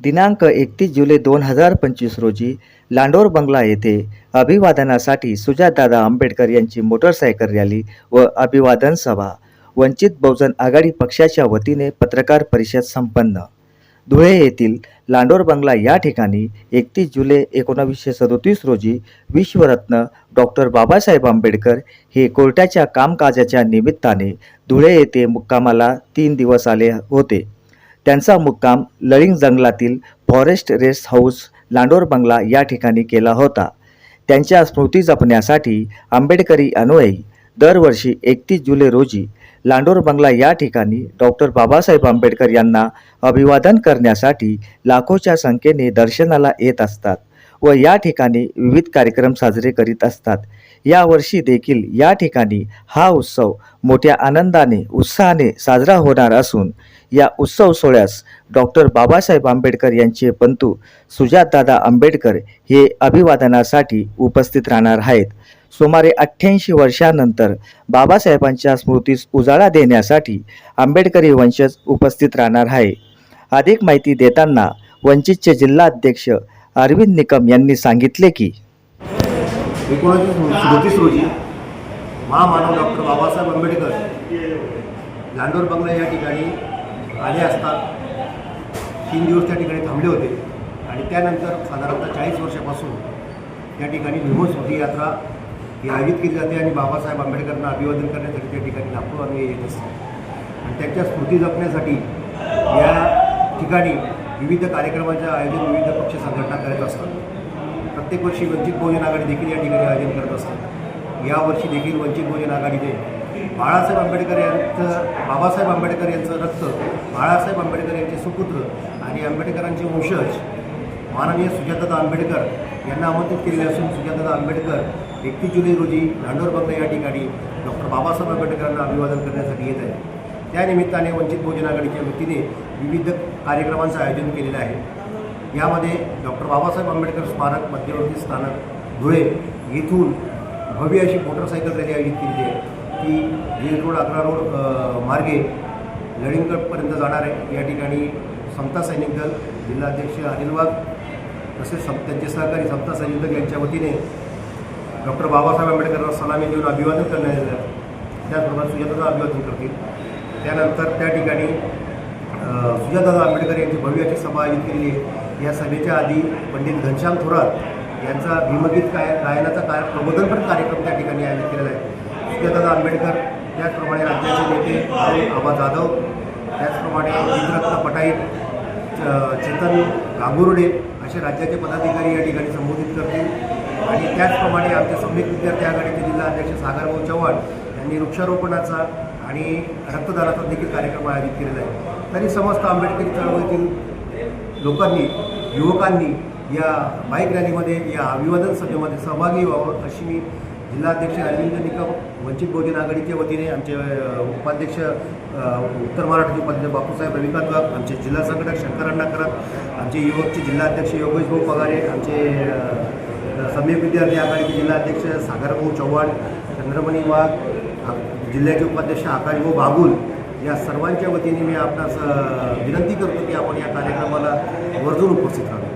दिनांक एकतीस जुलै दोन हजार पंचवीस रोजी लांडोर बंगला येथे अभिवादनासाठी सुजातदादा आंबेडकर यांची मोटरसायकल रॅली व अभिवादन सभा. वंचित बहुजन आघाडी पक्षाच्या वतीने पत्रकार परिषद संपन्न. धुळे येथील लांडोर बंगला या ठिकाणी एकतीस जुलै एकोणावीसशे सदोतीस रोजी विश्वरत्न डॉक्टर बाबासाहेब आंबेडकर हे कोर्टाच्या कामकाजाच्या निमित्ताने धुळे येथे मुक्कामाला तीन दिवस आले होते. त्यांचा मुक्काम लळिंग जंगलातील फॉरेस्ट रेस्ट हाऊस लांडोर बंगला या ठिकाणी केला होता. त्यांच्या स्मृती जपण्यासाठी आंबेडकरी अनुयायी दरवर्षी एकतीस जुलै रोजी लांडोर बंगला या ठिकाणी डॉक्टर बाबासाहेब आंबेडकर यांना अभिवादन करण्यासाठी लाखोच्या संख्येने दर्शनाला येत असतात व या ठिकाणी विविध कार्यक्रम साजरे करीत असतात. यावर्षी देखील या ठिकाणी हा उत्सव मोठ्या आनंदाने उत्साहाने साजरा होणार असून या उत्सव सोहळ्यास डॉक्टर बाबासाहेब आंबेडकर यांचे पंतू सुजातदादा आंबेडकर हे अभिवादनासाठी उपस्थित राहणार आहेत. सुमारे अठ्ठ्याऐंशी वर्षानंतर बाबासाहेबांच्या स्मृतीस उजाळा देण्यासाठी आंबेडकरी वंशज उपस्थित राहणार आहे. अधिक माहिती देताना वंचितचे जिल्हाध्यक्ष अरविंद निकम यांनी सांगितले की एकोणीसशे सदतीस रोजी महामानव डॉक्टर बाबासाहेब आंबेडकर लांडोर बंगला या ठिकाणी आले असता. तीन दिवस त्या ठिकाणी थांबले होते. आणि त्यानंतर साधारणतः चाळीस वर्षापासून त्या ठिकाणी भीमो यात्रा ही आयोजित केली जाते आणि बाबासाहेब आंबेडकरांना अभिवादन करण्यासाठी त्या ठिकाणी लाखो आम्ही येत असतो. आणि त्यांच्या स्मृती जपण्यासाठी या ठिकाणी विविध कार्यक्रमांचं आयोजन विविध पक्ष संघटना करत असतात. प्रत्येक वर्षी वंचित बहुजन आघाडी देखील या ठिकाणी आयोजन करत असतात यावर्षी देखील वंचित बहुजन आघाडीने बाळासाहेब आंबेडकर यांचं बाबासाहेब आंबेडकर यांचं रक्त बाळासाहेब आंबेडकर यांचे सुपुत्र आणि आंबेडकरांचे वंशज माननीय सुजातादा आंबेडकर यांना आमंत्रित केलेले असून सुजातदा आंबेडकर एकतीस जुलै रोजी लांडोर या ठिकाणी डॉक्टर बाबासाहेब आंबेडकरांना अभिवादन करण्यासाठी येत आहे त्यानिमित्ताने वंचित बहुजन आघाडीच्या वतीने विविध कार्यक्रमांचं आयोजन केलेलं आहे. यामध्ये डॉक्टर बाबासाहेब आंबेडकर स्मारक मध्यवर्ती स्थानक धुळे येथून भव्य अशी मोटरसायकल रॅली आयोजित केली आहे. ती जेल रोड अकरा रोड मार्गे लळिंगकडपर्यंत जाणार आहे. या ठिकाणी समता सैनिक दल जिल्हाध्यक्ष अनिल वाघ तसेच सम त्यांचे सहकारी समता सैनिक दल यांच्या वतीने डॉक्टर बाबासाहेब आंबेडकरांना सलामी देऊन अभिवादन करण्यात येणार त्याचप्रमाणे सुजातादा अभिवादन करतील. त्यानंतर त्या ठिकाणी अ, सुजातादा आंबेडकर यांची भव्याची सभा आयोजित केली आहे. या सभेच्या आधी पंडित घनश्याम थोरात यांचा भीमगीत काय गायनाचा काय प्रबोधनपर कार्यक्रम त्या ठिकाणी आयोजित केलेला आहे. सुजातादा आंबेडकर त्याचप्रमाणे राज्याचे नेते आबा जाधव त्याचप्रमाणे चित्ररत्न पटाईत च- चेतन गांगुर्डे असे राज्याचे पदाधिकारी या ठिकाणी संबोधित करतील. आणि त्याचप्रमाणे आमचे संयुक्त विद्यार्थी आघाडीचे जिल्हाध्यक्ष सागरभाऊ चव्हाण यांनी वृक्षारोपणाचा आणि रक्तदानाचा देखील कार्यक्रम आयोजित केलेला आहे. तरी समस्त आंबेडकरी चळवळीतील लोकांनी युवकांनी या बाईक रॅलीमध्ये या अभिवादन सभेमध्ये सहभागी व्हावं अशी मी जिल्हाध्यक्ष अरविंद निकम वंचित बहुजन आघाडीच्या वतीने आमचे उपाध्यक्ष उत्तर मराठी उपाध्यक्ष बापूसाहेब रविकांत वाघ आमचे जिल्हा संघटक शंकर अण्णा करत आमचे युवकचे जिल्हाध्यक्ष योगेश भाऊ पगारे आमचे समीप सम्यक विद्यार्थी आघाडीचे जिल्हाध्यक्ष सागरभाऊ चव्हाण चंद्रमणी वाघ जिल्ह्याचे उपाध्यक्ष आकाशभाऊ बागुल या सर्वांच्या वतीने मी आपणास विनंती करतो की आपण या कार्यक्रमाला वर्जून उपस्थित राहतो